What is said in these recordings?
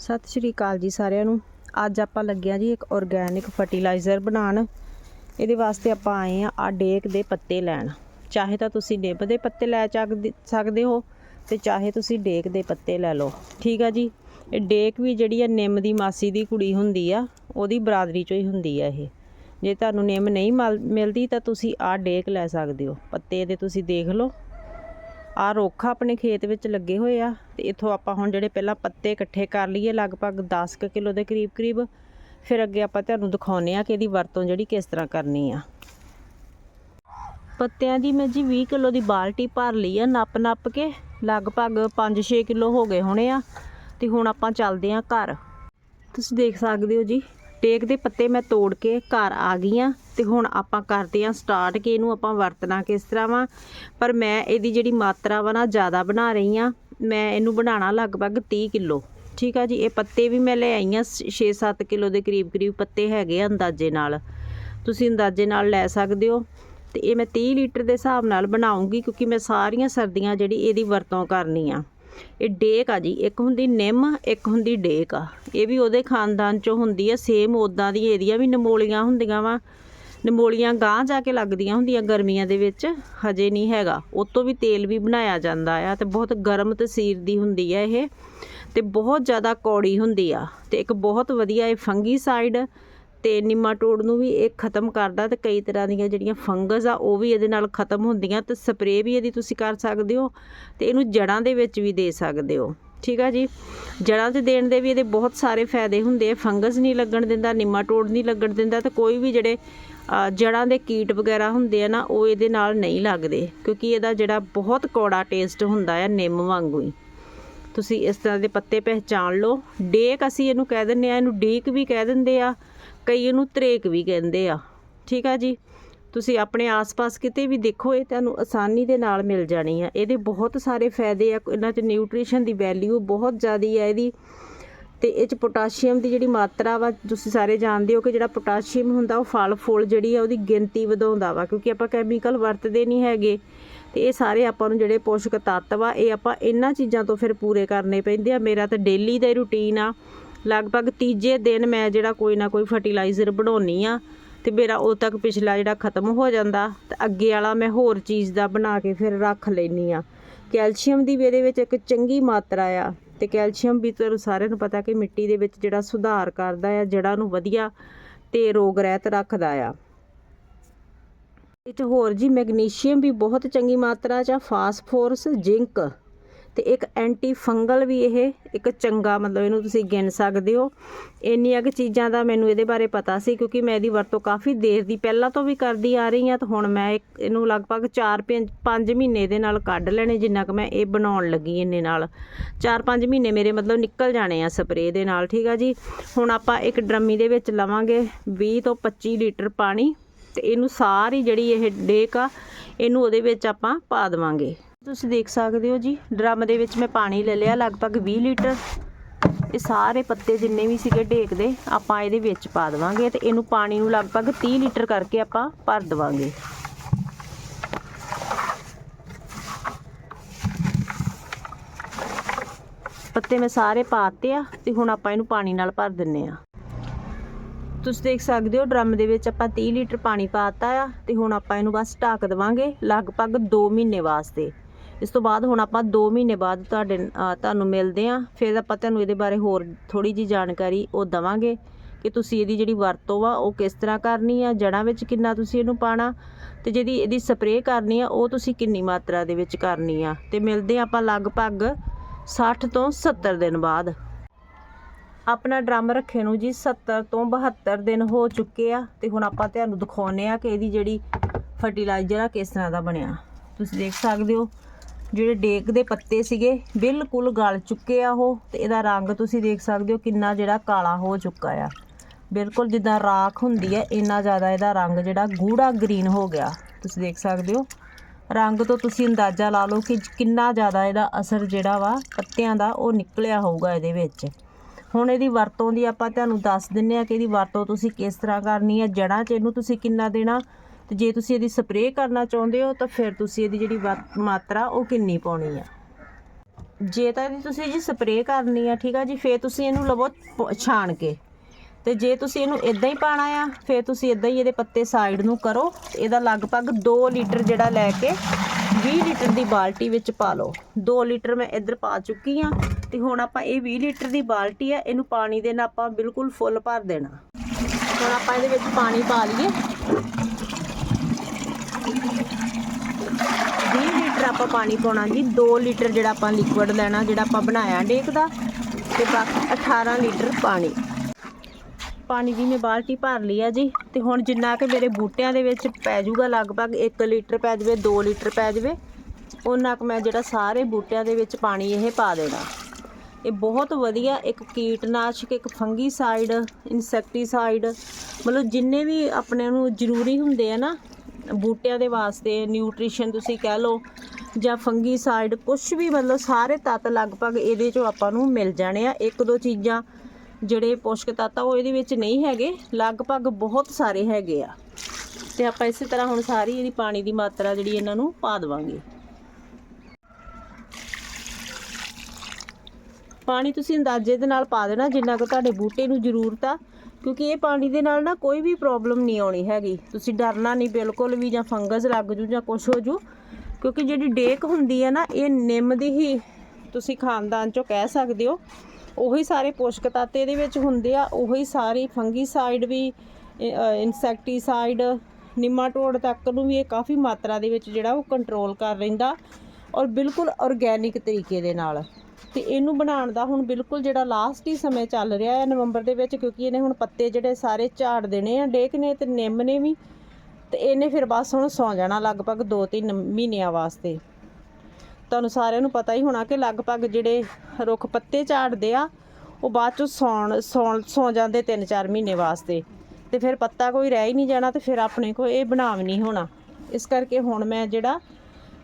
ਸਤਿ ਸ਼੍ਰੀ ਅਕਾਲ ਜੀ ਸਾਰਿਆਂ ਨੂੰ। ਅੱਜ ਆਪਾਂ ਲੱਗਿਆ ਜੀ ਇੱਕ ਆਰਗੈਨਿਕ ਫਰਟੀਲਾਈਜ਼ਰ ਬਣਾਉਣ। ਇਹਦੇ ਵਾਸਤੇ ਆਪਾਂ ਆਏ ਆ ਆ ਡੇਕ ਦੇ ਪੱਤੇ ਲੈਣ। ਚਾਹੇ ਤਾਂ ਤੁਸੀਂ ਨਿੰਬ ਦੇ ਪੱਤੇ ਲੈ ਚੱਕ- ਸਕਦੇ ਹੋ ਤੇ ਚਾਹੇ ਤੁਸੀਂ ਡੇਕ ਦੇ ਪੱਤੇ ਲੈ ਲਓ। ਠੀਕ ਆ ਜੀ? ਇਹ ਡੇਕ ਵੀ ਜਿਹੜੀ ਆ ਨਿੰਮ ਦੀ ਮਾਸੀ ਦੀ ਕੁੜੀ ਹੁੰਦੀ ਆ, ਉਹਦੀ ਬਰਾਦਰੀ ਚੋਂ ਹੀ ਹੁੰਦੀ ਆ ਇਹ। ਜੇ ਤੁਹਾਨੂੰ ਨਿੰਮ ਨਹੀਂ ਮਲ- ਮਿਲਦੀ ਤਾਂ ਤੁਸੀਂ ਆ ਡੇਕ ਲੈ ਸਕਦੇ ਹੋ। ਪੱਤੇ ਇਹਦੇ ਤੁਸੀਂ ਦੇਖ ਲਓ। ਆ ਰੁੱਖ ਆਪਣੇ ਖੇਤ ਵਿੱਚ ਲੱਗੇ ਹੋਏ ਆ ਤੇ ਇੱਥੋਂ ਆਪਾਂ ਹੁਣ ਜਿਹੜੇ ਪਹਿਲਾਂ ਪੱਤੇ ਇਕੱਠੇ ਕਰ ਲਈਏ ਲਗਭਗ 10 ਕੁ ਕਿਲੋ ਦੇ ਕਰੀਬ ਕਰੀਬ, ਫਿਰ ਅੱਗੇ ਆਪਾਂ ਤੁਹਾਨੂੰ ਦਿਖਾਉਨੇ ਆ ਕਿ ਇਹਦੀ ਵਰਤੋਂ ਜਿਹੜੀ ਕਿਸ ਤਰ੍ਹਾਂ ਕਰਨੀ ਆ। ਪੱਤਿਆਂ ਦੀ ਮੈਂ ਜੀ 20 ਕਿਲੋ ਦੀ ਬਾਲਟੀ ਭਰ ਲਈ ਆ ਨੱਪ ਨੱਪ ਕੇ, ਲਗਭਗ 5-6 ਕਿਲੋ ਹੋ ਗਏ ਹੋਣੇ ਆ ਤੇ ਹੁਣ ਆਪਾਂ ਚੱਲਦੇ ਆ ਘਰ। ਤੁਸੀਂ ਦੇਖ ਸਕਦੇ ਹੋ ਜੀ ਟੇਕ ਦੇ ਪੱਤੇ ਮੈਂ ਤੋੜ ਕੇ ਘਰ ਆ ਗਈ ਆ ਤੇ ਹੁਣ ਆਪਾਂ ਕਰਦੇ ਆ ਸਟਾਰਟ ਕਿ ਇਹਨੂੰ ਆਪਾਂ ਵਰਤਣਾ ਕਿਸ ਤਰ੍ਹਾਂ ਵਾ। ਪਰ ਮੈਂ ਇਹਦੀ ਜਿਹੜੀ ਮਾਤਰਾ ਵਾ ਨਾ ਜ਼ਿਆਦਾ ਬਣਾ ਰਹੀ ਆ। ਮੈਂ ਇਹਨੂੰ ਬਣਾਉਣਾ ਲਗਭਗ 30 ਕਿਲੋ। ਠੀਕ ਆ ਜੀ, ਇਹ ਪੱਤੇ ਵੀ ਮੈਂ ਲੈ ਆਈ ਆ 6-7 ਕਿਲੋ ਦੇ ਕਰੀਬ ਕਰੀਬ ਪੱਤੇ ਹੈਗੇ ਆ ਅੰਦਾਜ਼ੇ ਨਾਲ। ਤੁਸੀਂ ਅੰਦਾਜ਼ੇ ਨਾਲ ਲੈ ਸਕਦੇ ਹੋ ਤੇ ਇਹ ਮੈਂ 30 ਲੀਟਰ ਦੇ ਹਿਸਾਬ ਨਾਲ ਬਣਾਉਂਗੀ ਕਿਉਂਕਿ ਮੈਂ ਸਾਰੀਆਂ ਸਰਦੀਆਂ ਜਿਹੜੀ ਇਹਦੀ ਵਰਤੋਂ ਕਰਨੀ ਆ। ਇਹ ਡੇਕ ਆ ਜੀ, ਇੱਕ ਹੁੰਦੀ ਨਿੰਮ, ਇੱਕ ਹੁੰਦੀ ਡੇਕ ਆ। ਇਹ ਵੀ ਉਹਦੇ ਖਾਨਦਾਨ ਚੋਂ ਹੁੰਦੀ ਆ ਸੇਮ ਉਦਾਂ ਦੀ ਇਹਦੀਆਂ ਵੀ ਨਮੋਲੀਆਂ ਹੁੰਦੀਆਂ ਵਾ। ਨਮੋਲੀਆਂ ਗਾਂ ਜਾ ਕੇ ਲੱਗਦੀਆਂ ਹੁੰਦੀਆਂ ਗਰਮੀਆਂ ਦੇ ਵਿੱਚ, ਹਜੇ ਨਹੀਂ ਹੈਗਾ। ਉਹ ਤੋਂ ਵੀ ਤੇਲ ਵੀ ਬਣਾਇਆ ਜਾਂਦਾ ਆ ਤੇ ਬਹੁਤ ਗਰਮ ਤਸੀਰ ਦੀ ਹੁੰਦੀ ਆ ਇਹ ਤੇ ਬਹੁਤ ਜ਼ਿਆਦਾ ਕੌੜੀ ਹੁੰਦੀ ਆ ਤੇ ਇੱਕ ਬਹੁਤ ਵਧੀਆ ਇਹ ਫੰਗੀ ਸਾਈਡ ਤੇ ਨਿਮਾਟੋਡ ਨੂੰ ਵੀ ਇਹ ਖਤਮ ਕਰਦਾ ਤੇ ਕਈ ਤਰ੍ਹਾਂ ਦੀਆਂ ਜਿਹੜੀਆਂ ਫੰਗਸ ਆ ਉਹ ਵੀ ਇਹਦੇ ਨਾਲ ਖਤਮ ਹੁੰਦੀਆਂ ਤੇ ਸਪਰੇਅ ਵੀ ਇਹਦੀ ਤੁਸੀਂ ਕਰ ਸਕਦੇ ਹੋ ਤੇ ਇਹਨੂੰ ਜੜਾਂ ਦੇ ਵਿੱਚ ਵੀ ਦੇ ਸਕਦੇ ਹੋ। ਠੀਕ ਆ ਜੀ? ਜੜਾਂ 'ਚ ਦੇਣ ਦੇ ਵੀ ਇਹਦੇ ਬਹੁਤ ਸਾਰੇ ਫਾਇਦੇ ਹੁੰਦੇ ਆ। ਫੰਗਸ ਨਹੀਂ ਲੱਗਣ ਦਿੰਦਾ ਨਿਮਾਟੋਡ ਨਹੀਂ ਲੱਗਣ ਦਿੰਦਾ ਤੇ ਕੋਈ ਵੀ ਜਿਹੜੇ ਅ, ਜੜਾਂ ਦੇ ਕੀਟ ਵਗੈਰਾ ਹੁੰਦੇ ਆ ਨਾ ਉਹ ਇਹਦੇ ਨਾਲ ਨਹੀਂ ਲੱਗਦੇ ਕਿਉਂਕਿ ਇਹਦਾ ਜਿਹੜਾ ਬਹੁਤ ਕੌੜਾ ਟੇਸਟ ਹੁੰਦਾ ਆ ਨਿੰਮ ਵਾਂਗੂ ਹੀ। ਤੁਸੀਂ ਇਸ ਤਰ੍ਹਾਂ ਦੇ ਪੱਤੇ ਪਹਿਚਾਨ ਲਓ। ਡੇਕ ਅਸੀਂ ਇਹਨੂੰ ਕਹਿ ਦਿੰਦੇ ਆ ਇਹਨੂੰ ਡੀਕ ਵੀ ਕਹਿ ਦਿੰਦੇ ਆ। ਕਈ ਇਹਨੂੰ ਤਰੇਕ ਵੀ ਕਹਿੰਦੇ ਆ। ਠੀਕ ਆ ਜੀ? ਤੁਸੀਂ ਆਪਣੇ ਆਸ-ਪਾਸ ਕਿਤੇ ਵੀ ਦੇਖੋ, ਇਹ ਤੁਹਾਨੂੰ ਆਸਾਨੀ ਦੇ ਨਾਲ ਮਿਲ ਜਾਣੀ ਆ। ਇਹਦੇ ਬਹੁਤ ਸਾਰੇ ਫਾਇਦੇ ਆ, ਇਹਨਾਂ 'ਚ ਨਿਊਟ੍ਰੀਸ਼ਨ ਦੀ ਵੈਲਿਊ ਬਹੁਤ ਜ਼ਿਆਦੀ ਆ ਇਹਦੀ। ਤੇ ਇਹ 'ਚ ਪੋਟਾਸ਼ੀਅਮ ਦੀ ਜਿਹੜੀ ਮਾਤਰਾ ਵਾ, ਤੁਸੀਂ ਸਾਰੇ ਜਾਣਦੇ ਹੋ ਕਿ ਜਿਹੜਾ ਪੋਟਾਸ਼ੀਅਮ ਹੁੰਦਾ, ਉਹ ਫਲ ਫੁੱਲ ਜਿਹੜੀ ਆ, ਉਹਦੀ ਗਿਣਤੀ ਵਧਾਉਂਦਾ ਵਾ। ਕਿਉਂਕਿ ਆਪਾਂ ਕੈਮੀਕਲ ਵਰਤਦੇ ਨਹੀਂ ਹੈਗੇ, ਤੇ ਇਹ ਸਾਰੇ ਆਪਾਂ ਨੂੰ ਜਿਹੜੇ ਪੋਸ਼ਕ ਤੱਤ ਵਾ, ਇਹ ਆਪਾਂ ਇਹਨਾਂ ਚੀਜ਼ਾਂ ਤੋਂ ਫਿਰ ਪੂਰੇ ਕਰਨੇ ਪੈਂਦੇ ਆ। ਮੇਰਾ ਤਾਂ ਡੇਲੀ ਦਾ ਰੁਟੀਨ ਆ। ਲਗਭਗ ਤੀਜੇ ਦਿਨ ਮੈਂ ਜਿਹੜਾ ਕੋਈ ਨਾ ਕੋਈ ਫਰਟੀਲਾਈਜ਼ਰ ਬਣਾਉਣੀ ਆ, ਤੇ ਮੇਰਾ ਉਹ ਤੱਕ ਪਿਛਲਾ ਜਿਹੜਾ ਖਤਮ ਹੋ ਜਾਂਦਾ, ਤੇ ਅੱਗੇ ਵਾਲਾ ਮੈਂ ਹੋਰ ਚੀਜ਼ ਦਾ ਬਣਾ ਕੇ ਫਿਰ ਰੱਖ ਲੈਣੀ ਆ। ਕੈਲਸ਼ੀਅਮ ਦੀ ਵੀ ਇਹਦੇ ਵਿੱਚ ਇੱਕ ਚੰਗੀ ਮਾਤਰਾ ਆ, ਤੇ ਕੈਲਸ਼ੀਅਮ ਵੀ ਤੁਹਾਨੂੰ ਸਾਰਿਆਂ ਨੂੰ ਪਤਾ ਕਿ ਮਿੱਟੀ ਦੇ ਵਿੱਚ ਜਿਹੜਾ ਸੁਧਾਰ ਕਰਦਾ ਆ, ਜੜ੍ਹਾਂ ਨੂੰ ਵਧੀਆ ਤੇ ਰੋਗ ਰਹਿਤ ਰੱਖਦਾ ਆ। ਇਹ ਹੋਰ ਜੀ ਮੈਗਨੀਸ਼ੀਅਮ ਵੀ ਬਹੁਤ ਚੰਗੀ ਮਾਤਰਾ 'ਚ ਆ, ਫਾਸਫੋਰਸ, ਜ਼ਿੰਕ। ਤੇ ਇੱਕ ਐਂਟੀ ਫੰਗਲ ਵੀ ਇਹ ਇੱਕ ਚੰਗਾ ਮਤਲਬ ਇਹਨੂੰ ਤੁਸੀਂ ਗਿਣ ਸਕਦੇ ਹੋ। ਇੰਨੀਆਂ ਕੁ ਚੀਜ਼ਾਂ ਦਾ ਮੈਨੂੰ ਇਹਦੇ ਬਾਰੇ ਪਤਾ ਸੀ ਕਿਉਂਕਿ ਮੈਂ ਇਹਦੀ ਵਰਤੋਂ ਕਾਫੀ ਦੇਰ ਦੀ ਪਹਿਲਾਂ ਤੋਂ ਵੀ ਕਰਦੀ ਆ ਰਹੀ ਹਾਂ ਤਾਂ ਹੁਣ ਮੈਂ ਇੱਕ- ਇਹਨੂੰ ਲਗਭਗ 4-5 ਮਹੀਨੇ ਦੇ ਨਾਲ ਕੱਢ ਲੈਣੇ ਜਿੰਨਾ ਕੁ ਮੈਂ ਇਹ ਬਣਾਉਣ ਲੱਗੀ ਇੰਨੇ ਨਾਲ। 4-5 ਮਹੀਨੇ ਮੇਰੇ ਮਤਲਬ ਨਿਕਲ ਜਾਣੇ ਆ ਸਪਰੇਅ ਦੇ ਨਾਲ, ਠੀਕ ਆ ਜੀ? ਹੁਣ ਆਪਾਂ ਇੱਕ ਡਰਮੀ ਦੇ ਵਿੱਚ ਲਵਾਂਗੇ 20 ਤੋਂ 25 ਲੀਟਰ ਪਾਣੀ ਤੇ ਇਹਨੂੰ ਸਾਰੀ ਜਿਹੜੀ ਇਹ ਡੇਕ ਆ ਇਹਨੂੰ ਉਹਦੇ ਵਿੱਚ ਆਪਾਂ ਪਾ ਦੇਵਾਂਗੇ। ਤੁਸੀਂ ਦੇਖ ਸਕਦੇ ਹੋ ਜੀ, ਡਰਮ ਦੇ ਵਿੱਚ ਮੈਂ ਪਾਣੀ ਲੈ ਲਿਆ, ਲਗਭਗ 20 ਲੀਟਰ। ਇਹ ਸਾਰੇ ਪੱਤੇ ਜਿੰਨੇ ਵੀ ਸੀਗੇ ਡੇਕ ਦੇ ਆਪਾਂ ਇਹਦੇ ਵਿੱਚ ਪਾ ਦੇਵਾਂਗੇ ਤੇ ਇਹਨੂੰ ਪਾਣੀ ਨੂੰ ਲਗਭਗ 30 ਲੀਟਰ ਕਰਕੇ ਆਪਾਂ ਭਰ ਦੇਵਾਂਗੇ। ਪੱਤੇ ਮੈਂ ਸਾਰੇ ਪਾਤੇ ਆ ਤੇ ਹੁਣ ਆਪਾਂ ਇਹਨੂੰ ਪਾਣੀ ਨਾਲ ਭਰ ਦਿੰਨੇ ਆ। ਤੁਸੀਂ ਦੇਖ ਸਕਦੇ ਹੋ ਡਰਮ ਦੇ ਵਿੱਚ ਆਪਾਂ 30 ਲੀਟਰ ਪਾਣੀ ਪਾਤਾ ਆ ਤੇ ਹੁਣ ਆਪਾਂ ਇਹਨੂੰ ਬਸ ਢੱਕ ਦੇਵਾਂਗੇ ਲਗਭਗ 2 ਮਹੀਨੇ ਵਾਸਤੇ। ਇਸ ਤੋਂ ਬਾਅਦ ਹੁਣ ਆਪਾਂ 2 ਮਹੀਨੇ ਬਾਅਦ ਤੁਹਾਡੇ ਤੁਹਾਨੂੰ ਮਿਲਦੇ ਆ ਫਿਰ ਆਪਾਂ ਤੁਹਾਨੂੰ ਇਹਦੇ ਬਾਰੇ ਹੋਰ ਥੋੜੀ ਜੀ ਜਾਣਕਾਰੀ ਉਹ ਦਵਾਂਗੇ ਕਿ ਤੁਸੀਂ ਇਹਦੀ ਜਿਹੜੀ ਵਰਤੋਂ ਆ ਉਹ ਕਿਸ ਤਰ੍ਹਾਂ ਕਰਨੀ ਆ ਜੜਾਂ ਵਿੱਚ ਕਿੰਨਾ ਤੁਸੀਂ ਇਹਨੂੰ ਪਾਣਾ ਤੇ ਜਿਹੜੀ ਇਹਦੀ ਸਪਰੇਅ ਕਰਨੀ ਆ, ਉਹ ਤੁਸੀਂ ਕਿੰਨੀ ਮਾਤਰਾ ਦੇ ਵਿੱਚ ਕਰਨੀ ਆ। ਤੇ ਮਿਲਦੇ ਆ ਆਪਾਂ ਲਗਭਗ 60 ਤੋਂ 70 ਦਿਨ ਬਾਅਦ। ਆਪਣਾ ਡਰਮ ਰੱਖੇ ਨੂੰ ਜੀ 70 ਤੋਂ 72 ਦਿਨ ਹੋ ਚੁੱਕੇ ਆ ਤੇ ਹੁਣ ਆਪਾਂ ਤੁਹਾਨੂੰ ਦਿਖਾਉਨੇ ਆ ਕਿ ਇਹਦੀ ਜਿਹੜੀ ਫਰਟੀਲਾਈਜ਼ਰ ਆ ਕਿਸ ਤਰ੍ਹਾਂ ਦਾ ਬਣਿਆ। ਤੁਸੀਂ ਦੇਖ ਸਕਦੇ ਹੋ, ਜਿਹੜੇ ਡੇਕ ਦੇ ਪੱਤੇ ਸੀਗੇ, ਬਿਲਕੁਲ ਗਲ ਚੁੱਕੇ ਆ ਉਹ ਤੇ ਇਹਦਾ ਰੰਗ ਤੁਸੀਂ ਦੇਖ ਸਕਦੇ ਹੋ ਕਿੰਨਾ ਜਿਹੜਾ ਕਾਲਾ ਹੋ ਚੁੱਕਾ ਆ। ਬਿਲਕੁਲ ਜਿੱਦਾਂ ਰਾਖ ਹੁੰਦੀ ਹੈ ਇੰਨਾ ਜ਼ਿਆਦਾ ਇਹਦਾ ਰੰਗ ਜਿਹੜਾ ਗੂੜਾ ਗ੍ਰੀਨ ਹੋ ਗਿਆ। ਤੁਸੀਂ ਦੇਖ ਸਕਦੇ ਹੋ, ਰੰਗ ਤੋਂ ਤੁਸੀਂ ਅੰਦਾਜ਼ਾ ਲਾ ਲਓ ਕਿ ਕਿੰਨਾ ਜ਼ਿਆਦਾ ਇਹਦਾ ਅਸਰ ਜਿਹੜਾ ਵਾ ਪੱਤਿਆਂ ਦਾ ਉਹ ਨਿਕਲਿਆ ਹੋਊਗਾ ਇਹਦੇ ਵਿੱਚ। ਹੁਣ ਇਹਦੀ ਵਰਤੋਂ ਦੀ ਆਪਾਂ ਤੁਹਾਨੂੰ ਦੱਸ ਦਿੰਨੇ ਆ ਕਿ ਇਹਦੀ ਵਰਤੋਂ ਤੁਸੀਂ ਕਿਸ ਤਰ੍ਹਾਂ ਕਰਨੀ ਹੈ, ਜੜ੍ਹਾਂ 'ਚ ਇਹਨੂੰ ਤੁਸੀਂ ਕਿੰਨਾ ਦੇਣਾ, ਤੇ ਜੇ ਤੁਸੀਂ ਇਹਦੀ ਸਪਰੇਅ ਕਰਨਾ ਚਾਹੁੰਦੇ ਹੋ, ਤਾਂ ਫਿਰ ਤੁਸੀਂ ਇਹਦੀ ਜਿਹੜੀ ਵਰ- ਮਾਤਰਾ ਉਹ ਕਿੰਨੀ ਪਾਉਣੀ ਆ ਜੇ ਤਾਂ ਇਹਦੀ ਤੁਸੀਂ ਜੀ ਸਪਰੇਅ ਕਰਨੀ ਆ, ਠੀਕ ਆ ਜੀ, ਫੇਰ ਤੁਸੀਂ ਇਹਨੂੰ ਲਵੋ ਪ- ਛਾਣ ਕੇ। ਤੇ ਜੇ ਤੁਸੀਂ ਇਹਨੂੰ ਇਦਾਂ ਹੀ ਪਾਣਾ ਆ, ਫੇਰ ਤੁਸੀਂ ਇਦਾਂ ਹੀ ਇਹਦੇ ਪੱਤੇ ਸਾਈਡ ਨੂੰ ਕਰੋ, ਇਹਦਾ ਲਗਭਗ 2 ਲੀਟਰ ਜਿਹੜਾ ਲੈ ਕੇ 20 ਲੀਟਰ ਦੀ ਬਾਲਟੀ ਵਿੱਚ ਪਾ ਲਓ। 2 ਲੀਟਰ ਮੈਂ ਇੱਧਰ ਪਾ ਚੁੱਕੀ ਆ। ਤੇ ਹੁਣ ਆਪਾਂ ਇਹ 20 ਲੀਟਰ ਦੀ ਬਾਲਟੀ ਆ, ਇਹਨੂੰ ਪਾਣੀ ਦੇ ਨਾਲ ਆਪਾਂ ਬਿਲਕੁਲ ਫੁੱਲ ਭਰ ਦੇਣਾ। ਹੁਣ ਆਪਾਂ ਇਹਦੇ ਵਿੱਚ ਪਾਣੀ ਪਾ ਲਈਏ। 20 ਲੀਟਰ ਆਪਾਂ ਪਾਣੀ ਪਾਉਣਾ ਜੀ 2 ਲੀਟਰ ਜਿਹੜਾ ਆਪਾਂ ਲਿਕੁਇਡ ਲੈਣਾ, ਜਿਹੜਾ ਆਪਾਂ ਬਣਾਇਆ ਡੇਕ ਦਾ ਤੇ ਬਾਕੀ 18 ਲੀਟਰ ਪਾਣੀ। ਪਾਣੀ ਦੀ ਮੈਂ ਬਾਲਟੀ ਭਰ ਲਈ ਆ ਜੀ, ਤੇ ਹੁਣ ਜਿੰਨਾ ਕਿ ਮੇਰੇ ਬੂਟਿਆਂ ਦੇ ਵਿੱਚ ਪੈ ਜਾਊਗਾ, ਲਗਭਗ 1 ਲੀਟਰ ਪੈ ਜਾਵੇ 2 ਲੀਟਰ ਪੈ ਜਾਵੇ ਉਹਨਾਂ ਕੁ ਮੈਂ ਜਿਹੜਾ ਸਾਰੇ ਬੂਟਿਆਂ ਦੇ ਵਿੱਚ ਪਾਣੀ ਇਹ ਪਾ ਦੇਣਾ। ਇਹ ਬਹੁਤ ਵਧੀਆ ਇੱਕ ਕੀਟਨਾਸ਼ਕ, ਇੱਕ ਫੰਗੀਸਾਈਡ, ਇਨਸੈਕਟੀਸਾਈਡ, ਮਤਲਬ ਜਿੰਨੇ ਵੀ ਆਪਣੇ ਨੂੰ ਜ਼ਰੂਰੀ ਹੁੰਦੇ ਆ ਨਾ, ਬੂਟਿਆਂ ਦੇ ਵਾਸਤੇ, ਨਿਊਟ੍ਰੀਸ਼ਨ ਤੁਸੀਂ ਕਹਿ ਲਓ ਜਾਂ ਫੰਗੀਸਾਈਡ ਕੁਝ ਵੀ ਮਤਲਬ ਸਾਰੇ ਤੱਤ ਲਗਭਗ ਇਹਦੇ ਚੋਂ ਆਪਾਂ ਨੂੰ ਮਿਲ ਜਾਣੇ ਆ। ਇੱਕ ਦੋ ਚੀਜ਼ਾਂ ਜਿਹੜੇ ਪੋਸ਼ਕ ਤੱਤ ਆ, ਉਹ ਇਹਦੇ ਵਿੱਚ ਨਹੀਂ ਹੈਗੇ, ਲਗਭਗ ਬਹੁਤ ਸਾਰੇ ਹੈਗੇ ਆ। ਤੇ ਆਪਾਂ ਇਸੇ ਤਰ੍ਹਾਂ ਹੁਣ ਸਾਰੀ ਇਹਦੀ ਪਾਣੀ ਦੀ ਮਾਤਰਾ ਜਿਹੜੀ ਇਹਨਾਂ ਨੂੰ ਪਾ ਦੇਵਾਂਗੇ। ਪਾਣੀ ਤੁਸੀਂ ਅੰਦਾਜ਼ੇ ਦੇ ਨਾਲ ਪਾ ਦੇਣਾ, ਜਿੰਨਾ ਕੁ ਤੁਹਾਡੇ ਬੂਟੇ ਨੂੰ ਜ਼ਰੂਰਤ ਆ, ਕਿਉਂਕਿ ਇਹ ਪਾਣੀ ਦੇ ਨਾਲ ਨਾ ਕੋਈ ਵੀ ਪ੍ਰੋਬਲਮ ਨਹੀਂ ਆਉਣੀ ਹੈਗੀ। ਤੁਸੀਂ ਡਰਨਾ ਨਹੀਂ, ਬਿਲਕੁਲ ਵੀ ਜਾਂ ਫੰਗਸ ਲੱਗ ਜੂ ਜਾਂ ਕੁਝ ਹੋ ਜੂ, ਕਿਉਂਕਿ ਜਿਹੜੀ ਡੇਕ ਹੁੰਦੀ ਹੈ ਨਾ, ਇਹ ਨਿੰਮ ਦੀ ਹੀ ਤੁਸੀਂ ਖਾਨਦਾਨ ਚੋਂ ਕਹਿ ਸਕਦੇ ਹੋ। ਉਹੀ ਸਾਰੇ ਪੋਸ਼ਕ ਤੱਤ ਇਹਦੇ ਵਿੱਚ ਹੁੰਦੇ ਆ, ਉਹੀ ਸਾਰੀ ਫੰਗੀਸਾਈਡ ਵੀ ਇਨਸੈਕਟੀਸਾਈਡ, ਨਿਮਾਟੋਡ ਤੱਕ ਨੂੰ ਵੀ ਇਹ ਕਾਫੀ ਮਾਤਰਾ ਦੇ ਵਿੱਚ ਜਿਹੜਾ ਉਹ ਕੰਟਰੋਲ ਕਰ ਰਹਿੰਦਾ ਔਰ ਬਿਲਕੁਲ ਆਰਗੈਨਿਕ ਤਰੀਕੇ ਦੇ ਨਾਲ। ਤੇ ਇਹਨੂੰ ਬਣਾਉਣ ਦਾ ਹੁਣ ਬਿਲਕੁਲ ਜਿਹੜਾ ਲਾਸਟ ਹੀ ਸਮੇਂ ਚੱਲ ਰਿਹਾ ਹੈ ਨਵੰਬਰ ਦੇ ਵਿੱਚ, ਕਿਉਂਕਿ ਇਹਨੇ ਹੁਣ ਪੱਤੇ ਜਿਹੜੇ ਸਾਰੇ ਝਾੜ ਦੇਣੇ ਆ, ਡੇਕ ਨੇ ਤੇ ਨਿੰਮ ਨੇ ਵੀ। ਤੇ ਇਹਨੇ ਫਿਰ ਬਸ ਹੁਣ ਸੌ ਜਾਣਾ ਲਗਭਗ 2-3 ਮਹੀਨਿਆਂ ਵਾਸਤੇ। ਤੁਹਾਨੂੰ ਸਾਰਿਆਂ ਨੂੰ ਪਤਾ ਹੀ ਹੋਣਾ ਕਿ ਲਗਭਗ ਜਿਹੜੇ ਰੁੱਖ ਪੱਤੇ ਝਾੜਦੇ ਆ, ਉਹ ਬਾਅਦ ਚ ਸੌਣ ਸੌਣ, ਸੌ ਜਾਂਦੇ 3-4 ਮਹੀਨੇ ਵਾਸਤੇ। ਤੇ ਫਿਰ ਪੱਤਾ ਕੋਈ ਰਹਿ ਹੀ ਨਹੀਂ ਜਾਣਾ ਤੇ ਫਿਰ ਆਪਣੇ ਕੋਲ ਇਹ ਬਣਾਵ ਨਹੀਂ ਹੋਣਾ। ਇਸ ਕਰਕੇ ਹੁਣ ਮੈਂ ਜਿਹੜਾ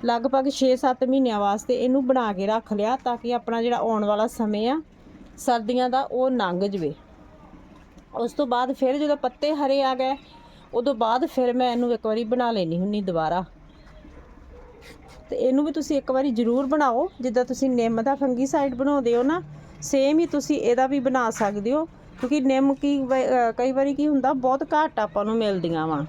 ਲਗਭਗ 6-7 ਮਹੀਨਿਆਂ ਵਾਸਤੇ ਇਹਨੂੰ ਬਣਾ ਕੇ ਰੱਖ ਲਿਆ ਤਾਂ ਕਿ ਆਪਣਾ ਜਿਹੜਾ ਆਉਣ ਵਾਲਾ ਸਮੇਂ ਆ, ਸਰਦੀਆਂ ਦਾ ਉਹ ਲੰਘ ਜਵੇ। ਉਸ ਤੋਂ ਬਾਅਦ ਫਿਰ ਜਦੋਂ ਪੱਤੇ ਹਰੇ ਆ ਗਏ, ਉਦੋਂ ਬਾਅਦ ਫਿਰ ਮੈਂ ਇਹਨੂੰ ਇੱਕ ਵਾਰੀ ਬਣਾ ਲੈਣੀ ਹੁੰਨੀ ਦੁਬਾਰਾ। ਤੇ ਇਹਨੂੰ ਵੀ ਤੁਸੀਂ ਇੱਕ ਵਾਰੀ ਜ਼ਰੂਰ ਬਣਾਓ, ਜਿੱਦਾਂ ਤੁਸੀਂ ਨਿੰਮ ਦਾ ਫੰਗੀਸਾਈਡ ਬਣਾਉਂਦੇ ਹੋ ਨਾ, ਸੇਮ ਹੀ ਤੁਸੀਂ ਇਹਦਾ ਵੀ ਬਣਾ ਸਕਦੇ ਹੋ, ਕਿਉਂਕਿ ਨਿੰਮ ਕੀ ਕਈ ਵਾਰੀ ਕੀ ਹੁੰਦਾ, ਬਹੁਤ ਘੱਟ ਆਪਾਂ ਨੂੰ ਮਿਲਦੀਆਂ ਵਾ।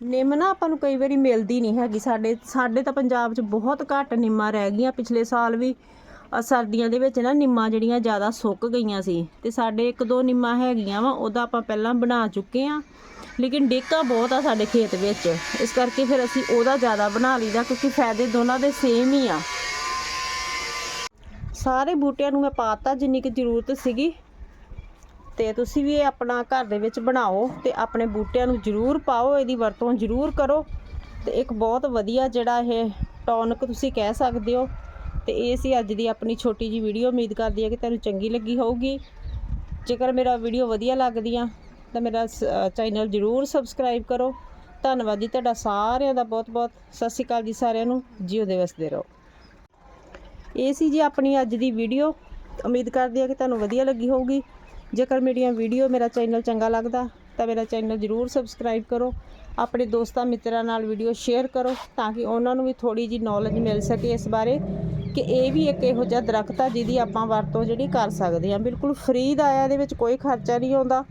ਨਿੰਮ ਨਾ ਆਪਾਂ ਨੂੰ ਕਈ ਵਾਰੀ ਮਿਲਦੀ ਨਹੀਂ ਹੈਗੀ। ਸਾਡੇ ਸਾਡੇ ਤਾਂ ਪੰਜਾਬ 'ਚ ਬਹੁਤ ਘੱਟ ਨਿੰਮਾਂ ਰਹਿ ਗਈਆਂ। ਪਿਛਲੇ ਸਾਲ ਵੀ ਸਰਦੀਆਂ ਦੇ ਵਿੱਚ ਨਾ ਨਿੰਮਾਂ ਜਿਹੜੀਆਂ ਜ਼ਿਆਦਾ ਸੁੱਕ ਗਈਆਂ ਸੀ। ਤੇ ਸਾਡੇ ਇੱਕ ਦੋ ਨਿੰਮਾਂ ਹੈਗੀਆਂ ਵਾ, ਉਹਦਾ ਆਪਾਂ ਪਹਿਲਾਂ ਬਣਾ ਚੁੱਕੇ ਆ। ਲੇਕਿਨ ਡੇਕਾ ਬਹੁਤ ਆ ਸਾਡੇ ਖੇਤ ਵਿੱਚ। ਇਸ ਕਰਕੇ ਫਿਰ ਅਸੀਂ ਉਹਦਾ ਜ਼ਿਆਦਾ ਬਣਾ ਲਈਦਾ, ਕਿਉਂਕਿ ਫਾਇਦੇ ਦੋਨਾਂ ਦੇ ਸੇਮ ਹੀ ਆ। ਸਾਰੇ ਬੂਟਿਆਂ ਨੂੰ ਮੈਂ ਪਾਤਾ ਜਿੰਨੀ ਕਿ ਜ਼ਰੂਰਤ ਸੀਗੀ। ਤੇ ਤੁਸੀਂ ਵੀ ਇਹ ਆਪਣਾ ਘਰ ਦੇ ਵਿੱਚ ਬਣਾਓ ਤੇ ਆਪਣੇ ਬੂਟਿਆਂ ਨੂੰ ਜ਼ਰੂਰ ਪਾਓ, ਇਹਦੀ ਵਰਤੋਂ ਜ਼ਰੂਰ ਕਰੋ। ਤੇ ਇੱਕ ਬਹੁਤ ਵਧੀਆ ਜਿਹੜਾ ਇਹ ਟੌਨਿਕ ਤੁਸੀਂ ਕਹਿ ਸਕਦੇ ਹੋ। ਤੇ ਇਹ ਸੀ ਅੱਜ ਦੀ ਆਪਣੀ ਛੋਟੀ ਜੀ ਵੀਡੀਓ, ਉਮੀਦ ਕਰਦੀ ਹਾਂ ਕਿ ਤੁਹਾਨੂੰ ਚੰਗੀ ਲੱਗੀ ਹੋਊਗੀ। ਜੇਕਰ ਮੇਰਾ ਵੀਡੀਓ ਵਧੀਆ ਲੱਗਦੀ ਆ ਤਾਂ ਮੇਰਾ ਚੈਨਲ ਜ਼ਰੂਰ ਸਬਸਕ੍ਰਾਈਬ ਕਰੋ। ਧੰਨਵਾਦ ਜੀ ਤੁਹਾਡਾ ਸਾਰਿਆਂ ਦਾ ਬਹੁਤ ਬਹੁਤ। ਸਤਿ ਸ਼੍ਰੀ ਅਕਾਲ ਜੀ ਸਾਰਿਆਂ ਨੂੰ। ਜਿਉਂਦੇ ਵਸਦੇ ਰਹੋ। ਇਹ ਸੀ ਜੀ ਆਪਣੀ ਅੱਜ ਦੀ ਵੀਡੀਓ। ਉਮੀਦ ਕਰਦੀ ਹਾਂ ਕਿ ਤੁਹਾਨੂੰ ਵਧੀਆ ਲੱਗੀ ਹੋਊਗੀ। ਜੇਕਰ ਮੇਰੀਆਂ ਵੀਡੀਓ ਮੇਰਾ ਚੈਨਲ ਚੰਗਾ ਲੱਗਦਾ, ਤਾਂ ਮੇਰਾ ਚੈਨਲ ਜ਼ਰੂਰ ਸਬਸਕ੍ਰਾਈਬ ਕਰੋ, ਆਪਣੇ ਦੋਸਤਾਂ ਮਿੱਤਰਾਂ ਨਾਲ ਵੀਡੀਓ ਸ਼ੇਅਰ ਕਰੋ, ਤਾਂ ਕਿ ਉਹਨਾਂ ਨੂੰ ਵੀ ਥੋੜੀ ਜੀ ਨੌਲੇਜ ਮਿਲ ਸਕੇ ਇਸ ਬਾਰੇ, ਕਿ ਇਹ ਵੀ ਇੱਕ ਇਹੋ ਜਿਹਾ ਦਰਖਤ ਆ ਜਿਹਦੀ ਆਪਾਂ ਵਰਤੋਂ ਜਿਹੜੀ ਕਰ ਸਕਦੇ ਹਾਂ। ਬਿਲਕੁਲ ਫ੍ਰੀ ਦਾ ਆ, ਇਹਦੇ ਵਿੱਚ ਕੋਈ ਖਰਚਾ ਨਹੀਂ ਆਉਂਦਾ।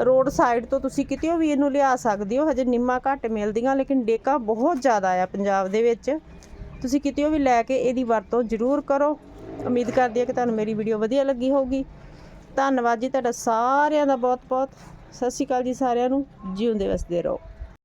ਰੋਡ ਸਾਈਡ ਤੋਂ ਤੁਸੀਂ ਕਿਤੇ ਵੀ ਇਹਨੂੰ ਲਿਆ ਸਕਦੇ ਹੋ, ਹਜੇ ਨਿੰਮਾਂ ਘੱਟ ਮਿਲਦੀਆਂ, ਲੇਕਿਨ ਡੇਕਾ ਬਹੁਤ ਜ਼ਿਆਦਾ ਆ ਪੰਜਾਬ ਦੇ ਵਿੱਚ। ਤੁਸੀਂ ਕਿਤੇ ਵੀ ਲੈ ਕੇ ਇਹਦੀ ਵਰਤੋਂ ਜ਼ਰੂਰ ਕਰੋ। ਉਮੀਦ ਕਰਦੀ ਹਾਂ ਕਿ ਤੁਹਾਨੂੰ ਮੇਰੀ ਵੀਡੀਓ ਵਧੀਆ ਲੱਗੀ ਹੋਊਗੀ। ਧੰਨਵਾਦ ਜੀ ਤੁਹਾਡਾ ਸਾਰਿਆਂ ਦਾ ਬਹੁਤ ਬਹੁਤ ਸਤਿ ਸ਼੍ਰੀ ਅਕਾਲ ਜੀ ਸਾਰਿਆਂ ਨੂੰ। ਜਿਉਂਦੇ ਵਸਦੇ ਰਹੋ।